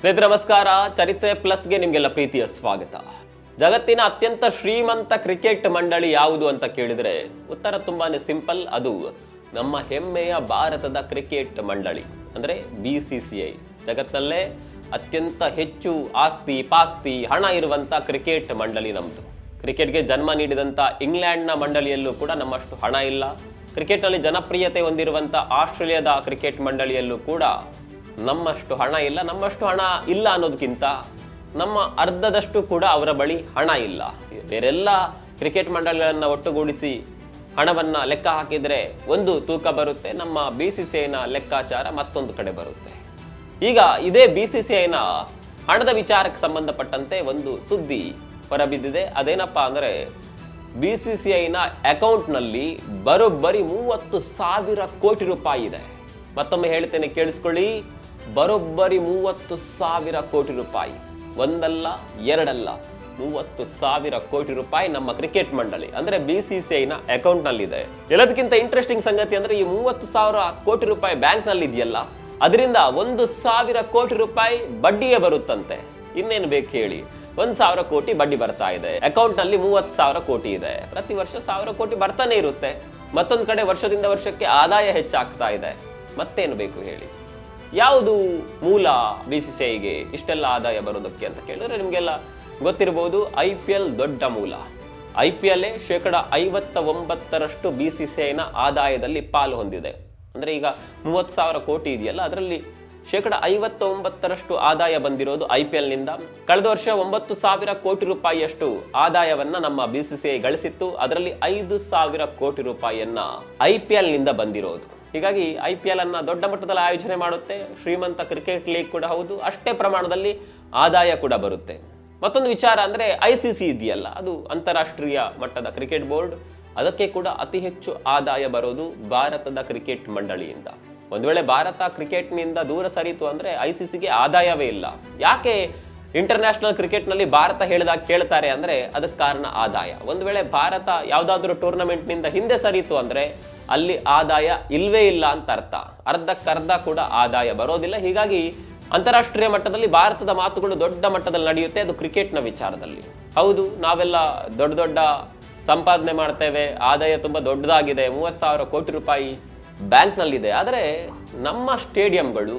ಸ್ನೇಹಿತರೆ, ನಮಸ್ಕಾರ. ಚರಿತ್ರೆ ಪ್ಲಸ್ಗೆ ನಿಮಗೆಲ್ಲ ಪ್ರೀತಿಯ ಸ್ವಾಗತ. ಜಗತ್ತಿನ ಅತ್ಯಂತ ಶ್ರೀಮಂತ ಕ್ರಿಕೆಟ್ ಮಂಡಳಿ ಯಾವುದು ಅಂತ ಕೇಳಿದರೆ, ಉತ್ತರ ತುಂಬಾನೇ ಸಿಂಪಲ್. ಅದು ನಮ್ಮ ಹೆಮ್ಮೆಯ ಭಾರತದ ಕ್ರಿಕೆಟ್ ಮಂಡಳಿ, ಅಂದರೆ ಬಿ ಸಿ ಸಿ ಐ ಜಗತ್ತಲ್ಲೇ ಅತ್ಯಂತ ಹೆಚ್ಚು ಆಸ್ತಿ ಪಾಸ್ತಿ ಹಣ ಇರುವಂಥ ಕ್ರಿಕೆಟ್ ಮಂಡಳಿ ನಮ್ಮದು ಕ್ರಿಕೆಟ್ಗೆ ಜನ್ಮ ನೀಡಿದಂಥ ಇಂಗ್ಲೆಂಡ್ನ ಮಂಡಳಿಯಲ್ಲೂ ಕೂಡ ನಮ್ಮಷ್ಟು ಹಣ ಇಲ್ಲ. ಕ್ರಿಕೆಟ್ನಲ್ಲಿ ಜನಪ್ರಿಯತೆ ಹೊಂದಿರುವಂಥ ಆಸ್ಟ್ರೇಲಿಯಾದ ಕ್ರಿಕೆಟ್ ಮಂಡಳಿಯಲ್ಲೂ ಕೂಡ ನಮ್ಮಷ್ಟು ಹಣ ಇಲ್ಲ, ನಮ್ಮಷ್ಟು ಹಣ ಇಲ್ಲ ಅನ್ನೋದಕ್ಕಿಂತ ನಮ್ಮ ಅರ್ಧದಷ್ಟು ಕೂಡ ಅವರ ಬಳಿ ಹಣ ಇಲ್ಲ. ಬೇರೆಲ್ಲ ಕ್ರಿಕೆಟ್ ಮಂಡಳಿಗಳನ್ನು ಒಟ್ಟುಗೂಡಿಸಿ ಹಣವನ್ನು ಲೆಕ್ಕ ಹಾಕಿದರೆ ಒಂದು ತೂಕ ಬರುತ್ತೆ, ನಮ್ಮ ಬಿ ಸಿ ಸಿ ಐನ ಲೆಕ್ಕಾಚಾರ ಮತ್ತೊಂದು ಕಡೆ ಬರುತ್ತೆ. ಈಗ ಇದೇ ಬಿ ಸಿ ಸಿ ಐನ ಹಣದ ವಿಚಾರಕ್ಕೆ ಸಂಬಂಧಪಟ್ಟಂತೆ ಒಂದು ಸುದ್ದಿ ಹೊರಬಿದ್ದಿದೆ. ಅದೇನಪ್ಪ ಅಂದರೆ ಬಿ ಸಿ ಸಿ ಐನ ಅಕೌಂಟ್ನಲ್ಲಿ ಬರೋಬ್ಬರಿ ಮೂವತ್ತು ಸಾವಿರ ಕೋಟಿ ರೂಪಾಯಿ ಇದೆ. ಮತ್ತೊಮ್ಮೆ ಹೇಳ್ತೇನೆ, ಕೇಳಿಸ್ಕೊಳ್ಳಿ. ಬರೋಬ್ಬರಿ ಮೂವತ್ತು ಸಾವಿರ ಕೋಟಿ ರೂಪಾಯಿ. ಒಂದಲ್ಲ, ಎರಡಲ್ಲ, ಮೂವತ್ತು ಸಾವಿರ ಕೋಟಿ ರೂಪಾಯಿ ನಮ್ಮ ಕ್ರಿಕೆಟ್ ಮಂಡಳಿ, ಅಂದ್ರೆ ಬಿ ಸಿ ಸಿ ಐನ ಅಕೌಂಟ್ನಲ್ಲಿ ಇದೆ ಎಲ್ಲದಕ್ಕಿಂತ ಇಂಟ್ರೆಸ್ಟಿಂಗ್ ಸಂಗತಿ ಅಂದ್ರೆ ಈ ಮೂವತ್ತು ಸಾವಿರ ಕೋಟಿ ರೂಪಾಯಿ ಬ್ಯಾಂಕ್ನಲ್ಲಿ ಇದೆಯಲ್ಲ ಅದರಿಂದ ಒಂದು ಸಾವಿರ ಕೋಟಿ ರೂಪಾಯಿ ಬಡ್ಡಿಯೇ ಬರುತ್ತಂತೆ. ಇನ್ನೇನು ಬೇಕು ಹೇಳಿ? ಒಂದ್ ಸಾವಿರ ಕೋಟಿ ಬಡ್ಡಿ ಬರ್ತಾ ಇದೆ. ಅಕೌಂಟ್ನಲ್ಲಿ ಮೂವತ್ತು ಸಾವಿರ ಕೋಟಿ ಇದೆ. ಪ್ರತಿ ವರ್ಷ ಸಾವಿರ ಕೋಟಿ ಬರ್ತಾನೆ ಇರುತ್ತೆ. ಮತ್ತೊಂದು ಕಡೆ ವರ್ಷದಿಂದ ವರ್ಷಕ್ಕೆ ಆದಾಯ ಹೆಚ್ಚಾಗ್ತಾ ಇದೆ. ಮತ್ತೇನು ಬೇಕು ಹೇಳಿ? ಯಾವುದು ಮೂಲ ಬಿ ಸಿ ಸಿ ಐಗೆ ಇಷ್ಟೆಲ್ಲ ಆದಾಯ ಬರೋದಕ್ಕೆ ಅಂತ ಕೇಳಿದ್ರೆ ನಿಮಗೆಲ್ಲ ಗೊತ್ತಿರಬಹುದು ಐ ಪಿ ಎಲ್ ದೊಡ್ಡ ಮೂಲ. ಐ ಪಿ ಎಲ್ ಶೇಕಡ ಐವತ್ತ ಒಂಬತ್ತರಷ್ಟು ಬಿ ಸಿ ಸಿ ಐನ ಆದಾಯದಲ್ಲಿ ಪಾಲು ಹೊಂದಿದೆ. ಅಂದ್ರೆ ಈಗ ಮೂವತ್ತು ಸಾವಿರ ಕೋಟಿ ಇದೆಯಲ್ಲ, ಅದರಲ್ಲಿ ಶೇಕಡ ಐವತ್ತೊಂಬತ್ತರಷ್ಟು ಆದಾಯ ಬಂದಿರೋದು ಐ ಪಿ ಎಲ್ನಿಂದ ಕಳೆದ ವರ್ಷ ಒಂಬತ್ತು ಸಾವಿರ ಕೋಟಿ ರೂಪಾಯಿಯಷ್ಟು ಆದಾಯವನ್ನ ನಮ್ಮ ಬಿ ಸಿ ಸಿ ಐ ಗಳಿಸಿತ್ತು. ಅದರಲ್ಲಿ ಐದು ಸಾವಿರ ಕೋಟಿ ರೂಪಾಯಿಯನ್ನ ಐ ಪಿ ಎಲ್ನಿಂದ ಬಂದಿರೋದು. ಹೀಗಾಗಿ ಐ ಪಿ ಎಲ್ ಅನ್ನು ದೊಡ್ಡ ಮಟ್ಟದಲ್ಲಿ ಆಯೋಜನೆ ಮಾಡುತ್ತೆ. ಶ್ರೀಮಂತ ಕ್ರಿಕೆಟ್ ಲೀಗ್ ಕೂಡ ಹೌದು. ಅಷ್ಟೇ ಪ್ರಮಾಣದಲ್ಲಿ ಆದಾಯ ಕೂಡ ಬರುತ್ತೆ. ಮತ್ತೊಂದು ವಿಚಾರ ಅಂದರೆ ಐ ಸಿ ಸಿ ಇದೆಯಲ್ಲ, ಅದು ಅಂತಾರಾಷ್ಟ್ರೀಯ ಮಟ್ಟದ ಕ್ರಿಕೆಟ್ ಬೋರ್ಡ್. ಅದಕ್ಕೆ ಕೂಡ ಅತಿ ಹೆಚ್ಚು ಆದಾಯ ಬರೋದು ಭಾರತದ ಕ್ರಿಕೆಟ್ ಮಂಡಳಿಯಿಂದ. ಒಂದು ವೇಳೆ ಭಾರತ ಕ್ರಿಕೆಟ್ನಿಂದ ದೂರ ಸರಿತು ಅಂದರೆ ಐ ಸಿ ಸಿಗೆ ಆದಾಯವೇ ಇಲ್ಲ. ಯಾಕೆ ಇಂಟರ್ನ್ಯಾಷನಲ್ ಕ್ರಿಕೆಟ್ನಲ್ಲಿ ಭಾರತ ಹೇಳಿದಾಗ ಕೇಳ್ತಾರೆ ಅಂದರೆ ಅದಕ್ಕೆ ಕಾರಣ ಆದಾಯ. ಒಂದು ವೇಳೆ ಭಾರತ ಯಾವುದಾದ್ರೂ ಟೂರ್ನಮೆಂಟ್ನಿಂದ ಹಿಂದೆ ಸರಿತು ಅಂದ್ರೆ ಅಲ್ಲಿ ಆದಾಯ ಇಲ್ವೇ ಇಲ್ಲ ಅಂತ ಅರ್ಥ. ಅರ್ಧಕ್ಕರ್ಧ ಕೂಡ ಆದಾಯ ಬರೋದಿಲ್ಲ. ಹೀಗಾಗಿ ಅಂತಾರಾಷ್ಟ್ರೀಯ ಮಟ್ಟದಲ್ಲಿ ಭಾರತದ ಮಾತುಗಳು ದೊಡ್ಡ ಮಟ್ಟದಲ್ಲಿ ನಡೆಯುತ್ತೆ. ಅದು ಕ್ರಿಕೆಟ್ನ ವಿಚಾರದಲ್ಲಿ. ಹೌದು, ನಾವೆಲ್ಲ ದೊಡ್ಡ ದೊಡ್ಡ ಸಂಪಾದನೆ ಮಾಡ್ತೇವೆ. ಆದಾಯ ತುಂಬ ದೊಡ್ಡದಾಗಿದೆ. ಮೂವತ್ತು ಸಾವಿರ ಕೋಟಿ ರೂಪಾಯಿ ಬ್ಯಾಂಕ್ನಲ್ಲಿದೆ. ಆದರೆ ನಮ್ಮ ಸ್ಟೇಡಿಯಂಗಳು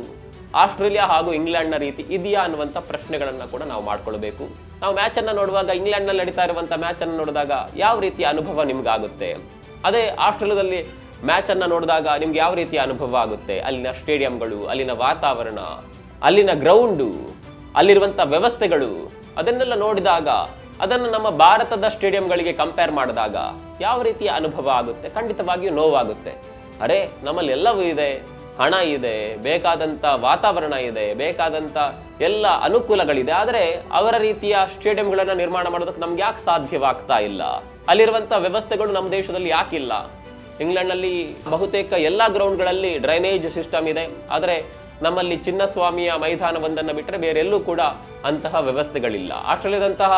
ಆಸ್ಟ್ರೇಲಿಯಾ ಹಾಗೂ ಇಂಗ್ಲೆಂಡ್ನ ರೀತಿ ಇದೆಯಾ ಅನ್ನುವಂಥ ಪ್ರಶ್ನೆಗಳನ್ನು ಕೂಡ ನಾವು ಮಾಡ್ಕೊಳ್ಬೇಕು. ನಾವು ಮ್ಯಾಚನ್ನು ನೋಡುವಾಗ ಇಂಗ್ಲೆಂಡ್ನಲ್ಲಿ ನಡೀತಾ ಇರುವಂಥ ಮ್ಯಾಚನ್ನು ನೋಡಿದಾಗ ಯಾವ ರೀತಿಯ ಅನುಭವ ನಿಮ್ಗಾಗುತ್ತೆ? ಅದೇ ಆಸ್ಟ್ರೇಲಿಯಾದಲ್ಲಿ ಮ್ಯಾಚನ್ನು ನೋಡಿದಾಗ ನಿಮ್ಗೆ ಯಾವ ರೀತಿಯ ಅನುಭವ ಆಗುತ್ತೆ? ಅಲ್ಲಿನ ಸ್ಟೇಡಿಯಂಗಳು, ಅಲ್ಲಿನ ವಾತಾವರಣ, ಅಲ್ಲಿನ ಗ್ರೌಂಡು, ಅಲ್ಲಿರುವಂಥ ವ್ಯವಸ್ಥೆಗಳು, ಅದನ್ನೆಲ್ಲ ನೋಡಿದಾಗ, ಅದನ್ನು ನಮ್ಮ ಭಾರತದ ಸ್ಟೇಡಿಯಂಗಳಿಗೆ ಕಂಪೇರ್ ಮಾಡಿದಾಗ ಯಾವ ರೀತಿಯ ಅನುಭವ ಆಗುತ್ತೆ? ಖಂಡಿತವಾಗಿಯೂ ನೋವಾಗುತ್ತೆ. ಅರೆ, ನಮ್ಮಲ್ಲಿ ಎಲ್ಲವೂ ಇದೆ. ಹಣ ಇದೆ ಬೇಕಾದಂಥ ವಾತಾವರಣ ಇದೆ ಬೇಕಾದಂಥ ಎಲ್ಲ ಅನುಕೂಲಗಳಿದೆ. ಆದರೆ ಅವರ ರೀತಿಯ ಸ್ಟೇಡಿಯಂಗಳನ್ನು ನಿರ್ಮಾಣ ಮಾಡೋದಕ್ಕೆ ನಮ್ಗೆ ಯಾಕೆ ಸಾಧ್ಯವಾಗ್ತಾ ಇಲ್ಲ? ಅಲ್ಲಿರುವಂಥ ವ್ಯವಸ್ಥೆಗಳು ನಮ್ಮ ದೇಶದಲ್ಲಿ ಯಾಕಿಲ್ಲ? ಇಂಗ್ಲೆಂಡ್ನಲ್ಲಿ ಬಹುತೇಕ ಎಲ್ಲ ಗ್ರೌಂಡ್ಗಳಲ್ಲಿ ಡ್ರೈನೇಜ್ ಸಿಸ್ಟಮ್ ಇದೆ. ಆದರೆ ನಮ್ಮಲ್ಲಿ ಚಿನ್ನಸ್ವಾಮಿಯ ಮೈದಾನವೊಂದನ್ನು ಬಿಟ್ಟರೆ ಬೇರೆಲ್ಲೂ ಕೂಡ ಅಂತಹ ವ್ಯವಸ್ಥೆಗಳಿಲ್ಲ. ಆಸ್ಟ್ರೇಲಿಯಾದಂತಹ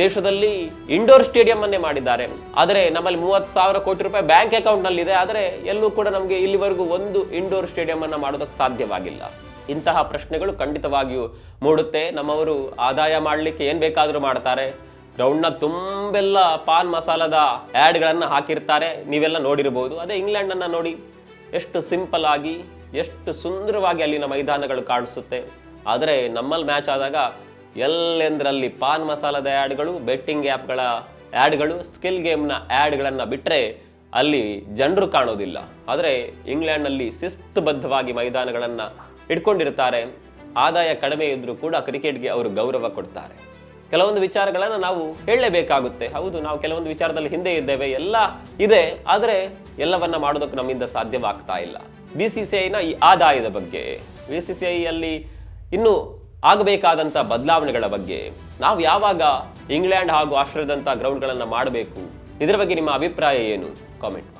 ದೇಶದಲ್ಲಿ ಇಂಡೋರ್ ಸ್ಟೇಡಿಯಂ ಅನ್ನೇ ಮಾಡಿದ್ದಾರೆ. ಆದರೆ ನಮ್ಮಲ್ಲಿ ಮೂವತ್ತು ಸಾವಿರ ಕೋಟಿ ರೂಪಾಯಿ ಬ್ಯಾಂಕ್ ಅಕೌಂಟ್ನಲ್ಲಿ ಇದೆ ಆದರೆ ಎಲ್ಲೂ ಕೂಡ ನಮಗೆ ಇಲ್ಲಿವರೆಗೂ ಒಂದು ಇಂಡೋರ್ ಸ್ಟೇಡಿಯಂ ಅನ್ನ ಮಾಡೋದಕ್ಕೆ ಸಾಧ್ಯವಾಗಿಲ್ಲ. ಇಂತಹ ಪ್ರಶ್ನೆಗಳು ಖಂಡಿತವಾಗಿಯೂ ಮೂಡುತ್ತೆ. ನಮ್ಮವರು ಆದಾಯ ಮಾಡಲಿಕ್ಕೆ ಏನ್ ಬೇಕಾದರೂ ಮಾಡ್ತಾರೆ. ಗ್ರೌಂಡ್ನ ತುಂಬೆಲ್ಲ ಪಾನ್ ಮಸಾಲದ ಆ್ಯಡ್ಗಳನ್ನು ಹಾಕಿರ್ತಾರೆ. ನೀವೆಲ್ಲ ನೋಡಿರಬಹುದು ಅದೇ ಇಂಗ್ಲೆಂಡನ್ನು ನೋಡಿ ಎಷ್ಟು ಸಿಂಪಲ್ ಆಗಿ, ಎಷ್ಟು ಸುಂದರವಾಗಿ ಅಲ್ಲಿನ ಮೈದಾನಗಳು ಕಾಣಿಸುತ್ತೆ. ಆದರೆ ನಮ್ಮಲ್ಲಿ ಮ್ಯಾಚ್ ಆದಾಗ ಎಲ್ಲೆಂದರಲ್ಲಿ ಪಾನ್ ಮಸಾಲದ ಆ್ಯಡ್ಗಳು ಬೆಟ್ಟಿಂಗ್ ಆ್ಯಪ್ಗಳ ಆ್ಯಡ್ಗಳು ಸ್ಕಿಲ್ ಗೇಮ್ನ ಆ್ಯಡ್ಗಳನ್ನು ಬಿಟ್ಟರೆ ಅಲ್ಲಿ ಜನರು ಕಾಣೋದಿಲ್ಲ. ಆದರೆ ಇಂಗ್ಲೆಂಡ್ನಲ್ಲಿ ಶಿಸ್ತುಬದ್ಧವಾಗಿ ಮೈದಾನಗಳನ್ನು ಇಟ್ಕೊಂಡಿರ್ತಾರೆ ಆದಾಯ ಕಡಿಮೆ ಇದ್ದರೂ ಕೂಡ ಕ್ರಿಕೆಟ್ಗೆ ಅವರು ಗೌರವ ಕೊಡ್ತಾರೆ. ಕೆಲವೊಂದು ವಿಚಾರಗಳನ್ನು ನಾವು ಹೇಳಲೇಬೇಕಾಗುತ್ತೆ. ಹೌದು, ನಾವು ಕೆಲವೊಂದು ವಿಚಾರದಲ್ಲಿ ಹಿಂದೆ ಇದ್ದೇವೆ, ಎಲ್ಲ ಇದೆ, ಆದರೆ ಎಲ್ಲವನ್ನ ಮಾಡೋದಕ್ಕೆ ನಮ್ಮಿಂದ ಸಾಧ್ಯವಾಗ್ತಾ ಇಲ್ಲ. ಬಿ ಸಿ ಸಿ ಐನ ಈ ಆದಾಯದ ಬಗ್ಗೆ. ಬಿ ಸಿ ಸಿ ಐಯಲ್ಲಿ ಇನ್ನೂ ಆಗಬೇಕಾದಂಥ ಬದಲಾವಣೆಗಳ ಬಗ್ಗೆ ನಾವು ಯಾವಾಗ ಇಂಗ್ಲೆಂಡ್ ಹಾಗೂ ಆಸ್ಟ್ರೇಲಿಯಾದಂಥ ಗ್ರೌಂಡ್ಗಳನ್ನು ಮಾಡಬೇಕು? ಇದರ ಬಗ್ಗೆ ನಿಮ್ಮ ಅಭಿಪ್ರಾಯ ಏನು? ಕಾಮೆಂಟ್